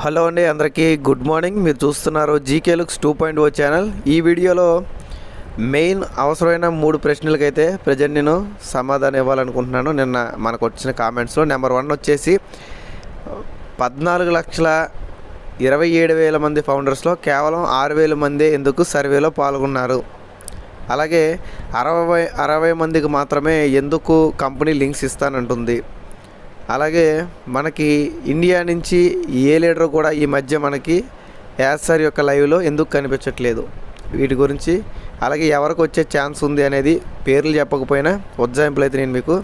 Hello అండి అందరికీ good morning. మీరు చూస్తున్నారు GK looks two point O channel. ఈ వీడియోలో మెయిన్ అవసరమైన మూడు ప్రశ్నలకైతే ప్రజెంట్ నేను సమాధానం ఇవ్వాలనుకుంటున్నాను. నిన్న మనకు వచ్చిన కామెంట్స్లో నెంబర్ వన్ వచ్చేసి పద్నాలుగు లక్షల ఇరవై ఏడు వేల మంది ఫౌండర్స్లో కేవలం ఆరు వేల మంది ఎందుకు సర్వేలో పాల్గొన్నారు? అలాగే అరవై అరవై మందికి మాత్రమే ఎందుకు కంపెనీ లింక్స్ ఇస్తానంటుంది? అలాగే మనకి ఇండియా నుంచి ఏ లీడర్ కూడా ఈ మధ్య మనకి యాసర్ యొక్క లైవ్లో ఎందుకు కనిపించట్లేదు? వీటి గురించి అలాగే ఎవరికి వచ్చే ఛాన్స్ ఉంది అనేది పేర్లు చెప్పకపోయినా ఉజ్జాయింపులు అయితే నేను మీకు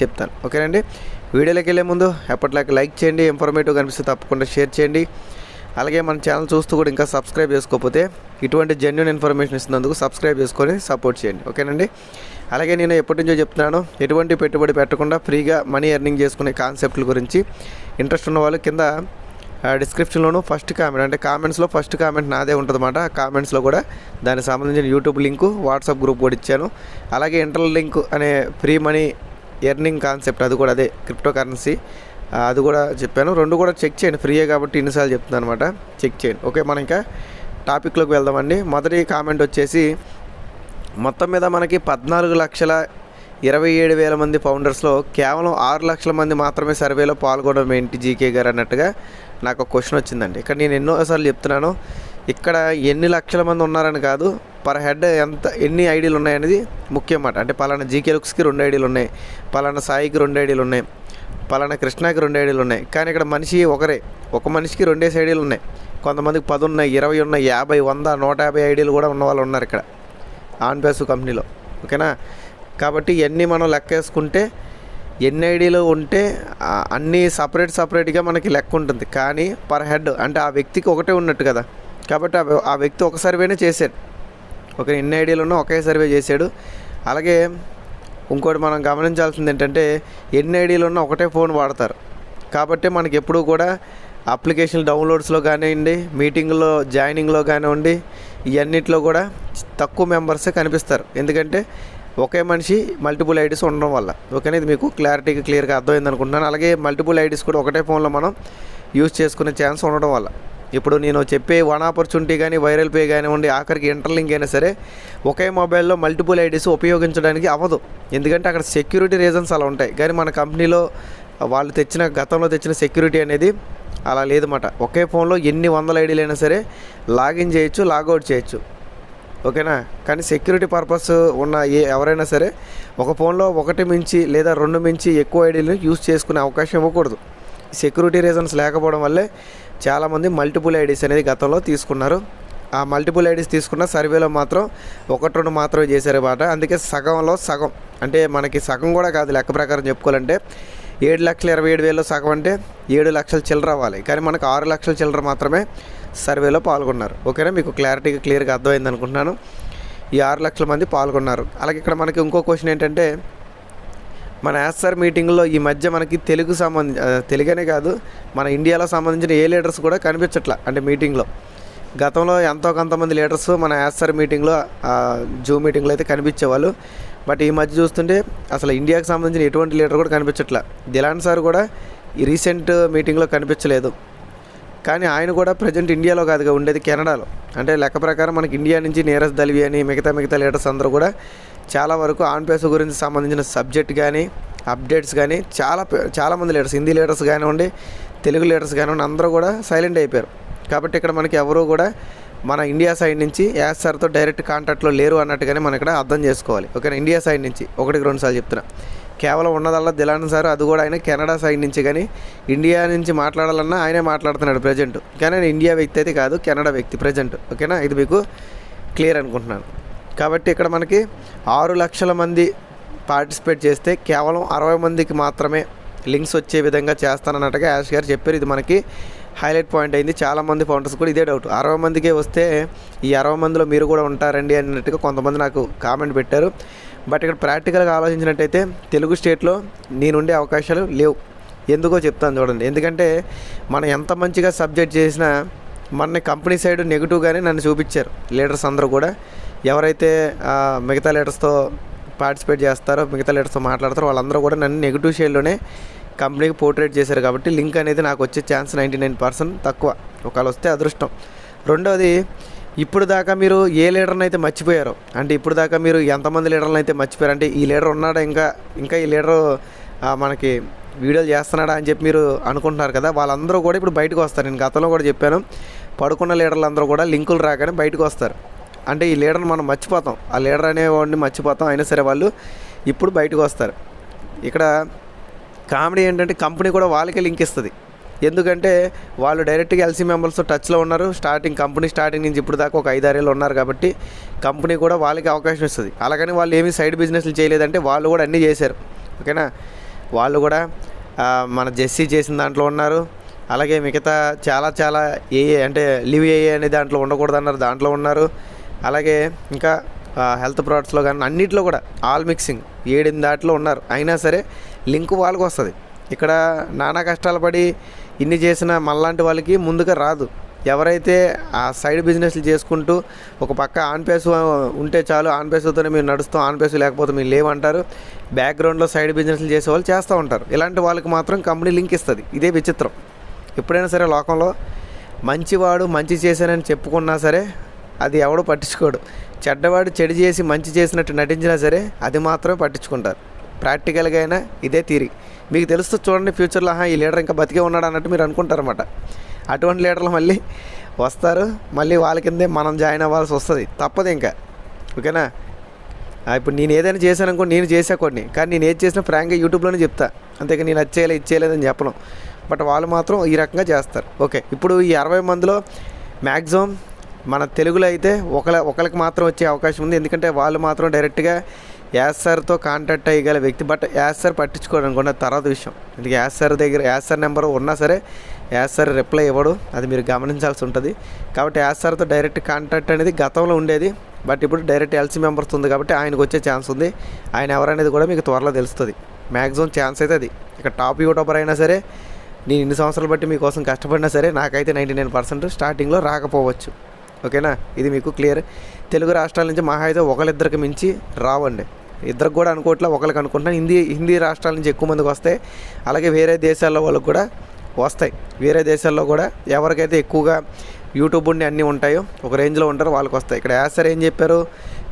చెప్తాను. ఓకేనండి? వీడియోలోకి వెళ్ళే ముందు ఎప్పటిలాగా లైక్ చేయండి ఇన్ఫర్మేటివ్ కనిపిస్తే తప్పకుండా షేర్ చేయండి. అలాగే మన ఛానల్ చూస్తూ కూడా ఇంకా సబ్స్క్రైబ్ చేసుకోకపోతే ఇటువంటి జెన్యున్ ఇన్ఫర్మేషన్ ఇస్తున్నందుకు సబ్స్క్రైబ్ చేసుకొని సపోర్ట్ చేయండి. ఓకేనండి? అలాగే నేను ఎప్పటి నుంచో చెప్తున్నాను ఎటువంటి పెట్టుబడి పెట్టకుండా ఫ్రీగా మనీ ఎర్నింగ్ చేసుకునే కాన్సెప్ట్ల గురించి. ఇంట్రెస్ట్ ఉన్న వాళ్ళు కింద డిస్క్రిప్షన్లోనూ ఫస్ట్ కామెంట్ అంటే కామెంట్స్లో ఫస్ట్ కామెంట్ నాదే ఉంటుందన్నమాట. ఆ కామెంట్స్లో కూడా దానికి సంబంధించిన యూట్యూబ్ లింకు వాట్సాప్ గ్రూప్ కూడా ఇచ్చాను. అలాగే ఇంటర్ లింక్ అనే ఫ్రీ మనీ ఎర్నింగ్ కాన్సెప్ట్ అది కూడా అదే క్రిప్టో కరెన్సీ అది కూడా చెప్పాను. రెండు కూడా చెక్ చేయండి ఫ్రీయే కాబట్టి ఇన్నిసార్లు చెప్తున్నాను అనమాట చెక్ చేయండి. ఓకే మనం ఇంకా టాపిక్లోకి వెళ్దామండి. మొదటి కామెంట్ వచ్చేసి మొత్తం మీద మనకి పద్నాలుగు లక్షల ఇరవై ఏడు వేల మంది ఫౌండర్స్లో కేవలం ఆరు లక్షల మంది మాత్రమే సర్వేలో పాల్గొనడం ఏంటి జీకే గారు అన్నట్టుగా నాకు ఒక క్వశ్చన్ వచ్చిందండి. ఇక్కడ నేను ఎన్నోసార్లు చెప్తున్నాను ఇక్కడ ఎన్ని లక్షల మంది ఉన్నారని కాదు పర్ హెడ్ ఎంత ఎన్ని ఐడీలు ఉన్నాయనేది ముఖ్యం మాట. అంటే పలానా జీకే లుక్స్కి రెండు ఐడీలు ఉన్నాయి పలానా సాయికి రెండు ఐడీలు ఉన్నాయి పలానా కృష్ణాకి రెండు ఐడీలు ఉన్నాయి. కానీ ఇక్కడ మనిషి ఒకరే ఒక మనిషికి రెండేసి ఐడీలు ఉన్నాయి. కొంతమందికి పది ఉన్నాయి ఇరవై ఉన్నాయి యాభై వంద నూట యాభై ఐడీలు కూడా ఉన్న వాళ్ళు ఉన్నారు ఇక్కడ. ఆన్పాసు కంపెనీలో ఓకేనా? కాబట్టి ఇవన్నీ మనం లెక్కేసుకుంటే ఎన్ని ఐడీలు ఉంటే అన్నీ సపరేట్ సపరేట్గా మనకి లెక్క ఉంటుంది. కానీ పర్ హెడ్ అంటే ఆ వ్యక్తికి ఒకటే ఉన్నట్టు కదా. కాబట్టి ఆ ఆ వ్యక్తి ఒక సర్వేనే చేశాడు. ఒక ఎన్ని ఐడీలు ఉన్నా ఒకే సర్వే చేశాడు. అలాగే ఇంకోటి మనం గమనించాల్సింది ఏంటంటే ఎన్ని ఐడీలు ఉన్నా ఒకటే ఫోన్ వాడతారు. కాబట్టి మనకి ఎప్పుడూ కూడా అప్లికేషన్ డౌన్లోడ్స్లో కానివ్వండి మీటింగ్లో జాయినింగ్లో కానివ్వండి ఇవన్నిట్లో కూడా తక్కువ మెంబర్సే కనిపిస్తారు. ఎందుకంటే ఒకే మనిషి మల్టిపుల్ ఐడీస్ ఉండడం వల్ల. ఓకేనా? ఇది మీకు క్లారిటీగా క్లియర్గా అర్థమైంది అనుకుంటున్నాను. అలాగే మల్టిపుల్ ఐడీస్ కూడా ఒకటే ఫోన్లో మనం యూజ్ చేసుకునే ఛాన్స్ ఉండడం వల్ల. ఇప్పుడు నేను చెప్పే వన్ ఆపర్చునిటీ కానీ వైరల్ పే కానివ్వండి ఆఖరికి ఇంటర్లింక్ అయినా సరే ఒకే మొబైల్లో మల్టిపుల్ ఐడీస్ ఉపయోగించడానికి అవ్వదు. ఎందుకంటే అక్కడ సెక్యూరిటీ రీజన్స్ అలా ఉంటాయి. కానీ మన కంపెనీలో వాళ్ళు తెచ్చిన గతంలో తెచ్చిన సెక్యూరిటీ అనేది అలా లేదన్నమాట. ఒకే ఫోన్లో ఎన్ని వందల ఐడీలు అయినా సరే లాగిన్ చేయొచ్చు లాగౌట్ చేయొచ్చు. ఓకేనా? కానీ సెక్యూరిటీ పర్పస్ ఉన్న ఏ ఎవరైనా సరే ఒక ఫోన్లో ఒకటి మించి లేదా రెండు మించి ఎక్కువ ఐడీలు యూజ్ చేసుకునే అవకాశం ఇవ్వకూడదు. సెక్యూరిటీ రీజన్స్ లేకపోవడం వల్లే చాలామంది మల్టిపుల్ ఐడీస్ అనేది గతంలో తీసుకున్నారు. ఆ మల్టిపుల్ ఐడీస్ తీసుకున్న సర్వేలో మాత్రం ఒకటి రెండు మాత్రమే చేశారు అన్నమాట అందుకే సగంలో సగం. అంటే మనకి సగం కూడా కాదు లెక్క ప్రకారం చెప్పుకోవాలంటే ఏడు లక్షల ఇరవై ఏడు వేలలో సగం అంటే ఏడు లక్షల చిల్లర అవ్వాలి. కానీ మనకు ఆరు లక్షల చిల్లర మాత్రమే సర్వేలో పాల్గొన్నారు. ఓకేనా? మీకు క్లారిటీగా క్లియర్గా అర్థమైంది అనుకుంటున్నాను. ఈ ఆరు లక్షల మంది పాల్గొన్నారు. అలాగే ఇక్కడ మనకి ఇంకో క్వశ్చన్ ఏంటంటే మన యాస్ఆర్ మీటింగ్లో ఈ మధ్య మనకి తెలుగు సంబంధించి తెలుగనే కాదు మన ఇండియాలో సంబంధించిన ఏ లీడర్స్ కూడా కనిపించట్లా అంటే మీటింగ్లో. గతంలో ఎంతో కొంతమంది లీడర్స్ మన యాస్ఆర్ మీటింగ్లో జూమ్ మీటింగ్లో అయితే కనిపించేవాళ్ళు. బట్ ఈ మధ్య చూస్తుంటే అసలు ఇండియాకి సంబంధించిన ఎటువంటి లీడర్ కూడా కనిపించట్లా. దిలాన్ సార్ కూడా ఈ రీసెంట్ మీటింగ్లో కనిపించలేదు. కానీ ఆయన కూడా ప్రజెంట్ ఇండియాలో కాదుగా ఉండేది కెనడాలో. అంటే లెక్క ప్రకారం మనకి ఇండియా నుంచి నీరజ్ దల్వి అని మిగతా మిగతా లీడర్స్ అందరూ కూడా చాలా వరకు ఆన్ పేస్ గురించి సంబంధించిన సబ్జెక్ట్ కానీ అప్డేట్స్ కానీ చాలా చాలామంది లీడర్స్ హిందీ లీడర్స్ కానివ్వండి తెలుగు లీడర్స్ కానివ్వండి అందరూ కూడా సైలెంట్ అయిపోయారు. కాబట్టి ఇక్కడ మనకి ఎవరూ కూడా మన ఇండియా సైడ్ నుంచి యాస్ సార్తో డైరెక్ట్ కాంటాక్ట్లో లేరు అన్నట్టుగానే మనం ఇక్కడ అర్థం చేసుకోవాలి. ఓకేనా? ఇండియా సైడ్ నుంచి ఒకటికి రెండు సార్లు చెప్తున్నా. కేవలం ఉన్నదల్లా దిలాన్ సార్ అది కూడా ఆయన కెనడా సైడ్ నుంచి కానీ ఇండియా నుంచి మాట్లాడాలన్నా ఆయనే మాట్లాడుతున్నాడు ప్రజెంట్ కానీ ఆయన ఇండియా వ్యక్తి అయితే కాదు కెనడా వ్యక్తి ప్రజెంట్ ఓకేనా? ఇది మీకు క్లియర్ అనుకుంటున్నాను. కాబట్టి ఇక్కడ మనకి ఆరు లక్షల మంది పార్టిసిపేట్ చేస్తే కేవలం అరవై మందికి మాత్రమే లింక్స్ వచ్చే విధంగా చేస్తానన్నట్టుగా యాష్ గారు చెప్పారు. ఇది మనకి హైలైట్ పాయింట్ అయింది. చాలామంది ఫౌండర్స్ కూడా ఇదే డౌట్. అరవై మందికే వస్తే ఈ అరవై మందిలో మీరు కూడా ఉంటారండి అన్నట్టుగా కొంతమంది నాకు కామెంట్ పెట్టారు. బట్ ఇక్కడ ప్రాక్టికల్గా ఆలోచించినట్టయితే తెలుగు స్టేట్లో నేనుండే అవకాశాలు లేవు. ఎందుకో చెప్తాను చూడండి. ఎందుకంటే మనం ఎంత మంచిగా సబ్జెక్ట్ చేసినా మన కంపెనీ సైడ్ నెగిటివ్గానే నన్ను చూపించారు లీడర్స్ అందరూ కూడా. ఎవరైతే మిగతా లీడర్స్తో పార్టిసిపేట్ చేస్తారో మిగతా లీడర్స్తో మాట్లాడతారో వాళ్ళందరూ కూడా నన్ను నెగిటివ్ షేడ్లోనే కంపెనీకి పోర్ట్రేట్ చేశారు కాబట్టి లింక్ అనేది నాకు వచ్చే ఛాన్స్ నైంటీ నైన్ పర్సెంట్ తక్కువ. ఒకవేళ వస్తే అదృష్టం. రెండవది ఇప్పుడు దాకా మీరు ఏ లీడర్ని అయితే మర్చిపోయారు అంటే ఇప్పుడు దాకా మీరు ఎంతమంది లీడర్లను అయితే మర్చిపోయారు అంటే ఈ లీడర్ ఉన్నాడా ఇంకా ఇంకా ఈ లీడరు మనకి వీడియోలు చేస్తున్నాడా అని చెప్పి మీరు అనుకుంటున్నారు కదా వాళ్ళందరూ కూడా ఇప్పుడు బయటకు వస్తారు. నేను గతంలో కూడా చెప్పాను పడుకున్న లీడర్లు అందరూ కూడా లింకులు రాగానే బయటకు వస్తారు. అంటే ఈ లీడర్ని మనం మర్చిపోతాం. ఆ లీడర్ అనేవాడిని మర్చిపోతాం. అయినా సరే వాళ్ళు ఇప్పుడు బయటకు వస్తారు. ఇక్కడ కామెడీ ఏంటంటే కంపెనీ కూడా వాళ్ళకే లింక్ ఇస్తుంది. ఎందుకంటే వాళ్ళు డైరెక్ట్గా ఎల్సీ మెంబర్స్తో టచ్లో ఉన్నారు. స్టార్టింగ్ కంపెనీ స్టార్టింగ్ నుంచి ఇప్పుడు దాకా ఒక ఐదారేళ్ళు ఉన్నారు కాబట్టి కంపెనీ కూడా వాళ్ళకి అవకాశం ఇస్తుంది. అలాగని వాళ్ళు ఏమీ సైడ్ బిజినెస్లు చేయలేదంటే వాళ్ళు కూడా అన్నీ చేశారు. ఓకేనా? వాళ్ళు కూడా మన జెస్సీ చేసిన దాంట్లో ఉన్నారు. అలాగే మిగతా చాలా చాలా ఏ అంటే లివ్ ఏఏ అనే దాంట్లో ఉండకూడదు అన్నారు దాంట్లో ఉన్నారు. అలాగే ఇంకా హెల్త్ ప్రోడక్ట్స్లో కానీ అన్నిట్లో కూడా ఆల్ మిక్సింగ్ ఏడెనిమిది దాంట్లో ఉన్నారు. అయినా సరే లింక్ వాళ్ళకి వస్తుంది. ఇక్కడ నానా కష్టాలు పడి ఇన్ని చేసిన మళ్ళాంటి వాళ్ళకి ముందుగా రాదు. ఎవరైతే ఆ సైడ్ బిజినెస్లు చేసుకుంటూ ఒక పక్క ఆన్పేసు ఉంటే చాలు ఆన్పేసుతోనే మీరు నడుస్తాం ఆన్పేసు లేకపోతే మీరు లేవంటారు. బ్యాక్గ్రౌండ్లో సైడ్ బిజినెస్లు చేసే వాళ్ళు చేస్తూ ఉంటారు. ఇలాంటి వాళ్ళకి మాత్రం కంపెనీ లింక్ ఇస్తుంది. ఇదే విచిత్రం. ఎప్పుడైనా సరే లోకంలో మంచివాడు మంచి చేశానని చెప్పుకున్నా సరే అది ఎవడు పట్టించుకోడు. చెడ్డవాడు చెడు చేసి మంచి చేసినట్టు నటించినా సరే అది మాత్రమే పట్టించుకుంటారు. ప్రాక్టికల్గా అయినా ఇదే తీరి మీకు తెలుస్తూ చూడండి ఫ్యూచర్లో ఈ లీడర్ ఇంకా బతికే ఉన్నాడు అన్నట్టు మీరు అనుకుంటారన్నమాట. అటువంటి లీడర్లు మళ్ళీ వస్తారు. మళ్ళీ వాళ్ళ కిందే మనం జాయిన్ అవ్వాల్సి వస్తుంది. తప్పదు ఇంకా. ఓకేనా? ఇప్పుడు నేను ఏదైనా చేశాను అనుకో నేను చేసా కొన్ని. కానీ నేను ఏది చేసినా ఫ్రాంక్గా యూట్యూబ్లోనే చెప్తా. అంతేగా నేను అది చేయలేదు ఇది చేయలేదని చెప్పను. బట్ వాళ్ళు మాత్రం ఈ రకంగా చేస్తారు. ఓకే. ఇప్పుడు ఈ అరవై మందిలో మ్యాక్సిమం మన తెలుగులో అయితే ఒకళ్ళ ఒకరికి మాత్రం వచ్చే అవకాశం ఉంది. ఎందుకంటే వాళ్ళు మాత్రం డైరెక్ట్గా యాస్ సార్తో కాంటాక్ట్ అయ్యగల వ్యక్తి బట్ యాస్ సార్ పట్టించుకోవడం అనుకున్న తర్వాత విషయం. ఎందుకంటే యాస్ సార్ దగ్గర యాస్ సార్ నెంబర్ ఉన్నా సరే యాస్ సార్ రిప్లై ఇవ్వడు. అది మీరు గమనించాల్సి ఉంటుంది. కాబట్టి యాస్ సార్తో డైరెక్ట్ కాంటాక్ట్ అనేది గతంలో ఉండేది. బట్ ఇప్పుడు డైరెక్ట్ ఎల్సీ మెంబర్స్ ఉంది కాబట్టి ఆయనకు వచ్చే ఛాన్స్ ఉంది. ఆయన ఎవరనేది కూడా మీకు త్వరలో తెలుస్తుంది. మ్యాక్సిమం ఛాన్స్ అయితే అది. ఇక టాప్ యూట్యూబర్ అయినా సరే నేను ఇన్ని సంవత్సరాలు బట్టి మీకోసం కష్టపడినా సరే నాకైతే నైంటీ నైన్ పర్సెంట్ స్టార్టింగ్లో రాకపోవచ్చు. ఓకేనా? ఇది మీకు క్లియర్. తెలుగు రాష్ట్రాల నుంచి మహా అయితే ఒకరిద్దరికి మించి రావండి. ఇద్దరికి కూడా అనుకోవట్లే ఒకరికి అనుకుంటున్నాను. హిందీ హిందీ రాష్ట్రాల నుంచి ఎక్కువ మందికి వస్తాయి అలాగే వేరే దేశాల్లో వాళ్ళకు కూడా వస్తాయి. వేరే దేశాల్లో కూడా ఎవరికైతే ఎక్కువగా యూట్యూబ్ ఉండి అన్నీ ఉంటాయో ఒక రేంజ్లో ఉంటారో వాళ్ళకి వస్తాయి. ఇక్కడ యాసర్ ఏం చెప్పారు?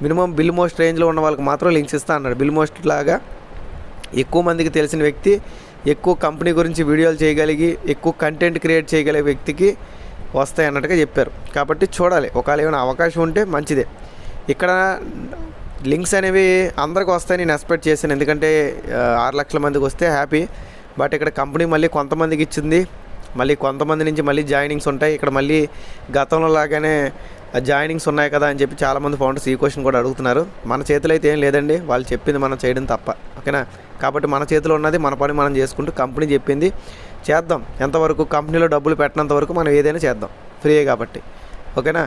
మినిమం బిల్ మోస్ట్ రేంజ్లో ఉన్న వాళ్ళకి మాత్రం లింక్స్ ఇస్తా అన్నాడు. బిల్ మోస్ట్ లాగా ఎక్కువ మందికి తెలిసిన వ్యక్తి ఎక్కువ కంపెనీ గురించి వీడియోలు చేయగలిగి ఎక్కువ కంటెంట్ క్రియేట్ చేయగలిగే వ్యక్తికి వస్తాయి అన్నట్టుగా చెప్పారు. కాబట్టి చూడాలి ఒకవేళ ఏమైనా అవకాశం ఉంటే మంచిదే. ఇక్కడ లింక్స్ అనేవి అందరికి వస్తాయి నేను ఎక్స్పెక్ట్ చేశాను. ఎందుకంటే ఆరు లక్షల మందికి వస్తే హ్యాపీ. బట్ ఇక్కడ కంపెనీ మళ్ళీ కొంతమందికి ఇచ్చింది. మళ్ళీ కొంతమంది నుంచి మళ్ళీ జాయినింగ్స్ ఉంటాయి. ఇక్కడ మళ్ళీ గతంలో లాగానే జాయినింగ్స్ ఉన్నాయి కదా అని చెప్పి చాలామంది ఫౌండర్స్ ఈ క్వశ్చన్ కూడా అడుగుతున్నారు. మన చేతిలో అయితే ఏం లేదండి. వాళ్ళు చెప్పింది మనం చేయడం తప్ప. ఓకేనా? కాబట్టి మన చేతిలో ఉన్నది మన పని మనం చేసుకుంటూ కంపెనీ చెప్పింది. చేద్దాం. ఎంతవరకు కంపెనీలో డబ్బులు పెట్టినంత వరకు మనం ఏదైనా చేద్దాం. ఫ్రీయే కాబట్టి. ఓకేనా?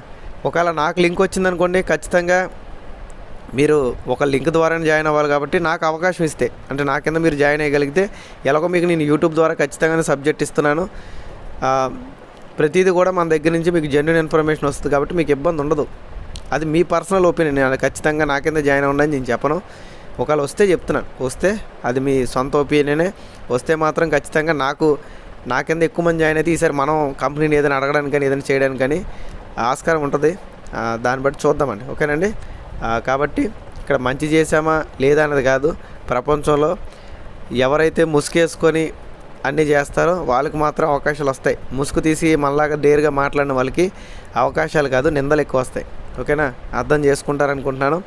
ఒకవేళ నాకు లింక్ వచ్చిందనుకోండి ఖచ్చితంగా మీరు ఒక లింక్ ద్వారానే జాయిన్ అవ్వాలి కాబట్టి నాకు అవకాశం ఇస్తే అంటే నా కింద మీరు జాయిన్ అయ్యగలిగితే ఎలాగో మీకు నేను యూట్యూబ్ ద్వారా ఖచ్చితంగానే సబ్జెక్ట్ ఇస్తున్నాను. ప్రతిదీ కూడా మన దగ్గర నుంచి మీకు జెన్యున్ ఇన్ఫర్మేషన్ వస్తుంది కాబట్టి మీకు ఇబ్బంది ఉండదు. అది మీ పర్సనల్ ఒపీనియన్ నేను ఖచ్చితంగా నా కింద జాయిన్ అవ్వండి నేను చెప్పను. ఒకవేళ వస్తే చెప్తున్నాను. వస్తే అది మీ సొంత ఒపీనియనే. వస్తే మాత్రం ఖచ్చితంగా నాకు నా కింద ఎక్కువ మంది జాయిన్ అయితే ఈసారి మనం కంపెనీని ఏదైనా అడగడానికి కానీ ఏదైనా చేయడానికి కానీ ఆస్కారం ఉంటుంది. దాన్ని బట్టి చూద్దామండి. ఓకేనండి? కాబట్టి ఇక్కడ మంచి చేశామా? లేదా అన్నది కాదు. ప్రపంచంలో ఎవరైతే ముసుగేసుకొని అన్నీ చేస్తారో వాళ్ళకి మాత్రం అవకాశాలు వస్తాయి. ముసుగు తీసి మళ్ళాగా డేర్గా మాట్లాడిన వాళ్ళకి అవకాశాలు కాదు నిందలు ఎక్కువ వస్తాయి. ఓకేనా? అర్థం చేసుకుంటారనుకుంటున్నాను.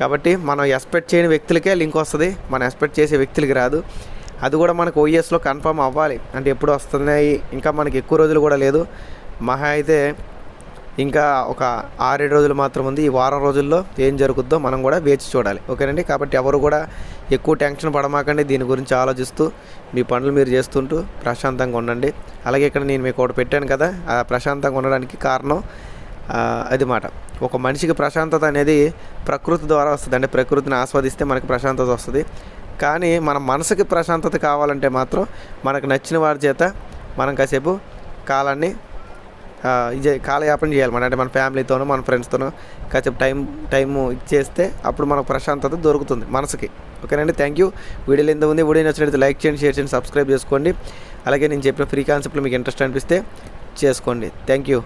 కాబట్టి మనం ఎక్స్పెక్ట్ చేయని వ్యక్తులకే లింక్ వస్తుంది. మనం ఎక్స్పెక్ట్ చేసే వ్యక్తులకి రాదు. అది కూడా మనకు ఓఎస్లో కన్ఫర్మ్ అవ్వాలి. అంటే ఎప్పుడు వస్తున్నాయి ఇంకా మనకి ఎక్కువ రోజులు కూడా లేదు. మహా అయితే ఇంకా ఒక ఆరేడు రోజులు మాత్రం ఉంది. ఈ వారం రోజుల్లో ఏం జరుగుద్దో మనం కూడా వేచి చూడాలి. ఓకేనండి? కాబట్టి ఎవరు కూడా ఎక్కువ టెన్షన్ పడమాకండి. దీని గురించి ఆలోచిస్తూ మీ పనులు మీరు చేస్తుంటూ ప్రశాంతంగా ఉండండి. అలాగే ఇక్కడ నేను మీకు ఒకటి పెట్టాను కదా. ఆ ప్రశాంతంగా ఉండడానికి కారణం అది మాట. ఒక మనిషికి ప్రశాంతత అనేది ప్రకృతి ద్వారా వస్తుంది. అంటే ప్రకృతిని ఆస్వాదిస్తే మనకి ప్రశాంతత వస్తుంది. కానీ మన మనసుకి ప్రశాంతత కావాలంటే మాత్రం మనకు నచ్చిన వారి చేత మనం కాసేపు కాలాన్ని కాలయాపన చేయాలి. అంటే మన ఫ్యామిలీతోనో మన ఫ్రెండ్స్తోనో కాసేపు టైం టైం ఇచ్చేస్తే అప్పుడు మనకు ప్రశాంతత దొరుకుతుంది మనసుకి. ఓకేనండి థ్యాంక్ యూ. వీడియోలు ఎంత ఉంది. వీడియో నచ్చినట్లయితే లైక్ చేయండి షేర్ చేయండి సబ్స్క్రైబ్ చేసుకోండి. అలాగే నేను చెప్పిన ఫ్రీ కాన్సెప్ట్లో మీకు ఇంట్రెస్ట్ అనిపిస్తే చేసుకోండి. Thank you.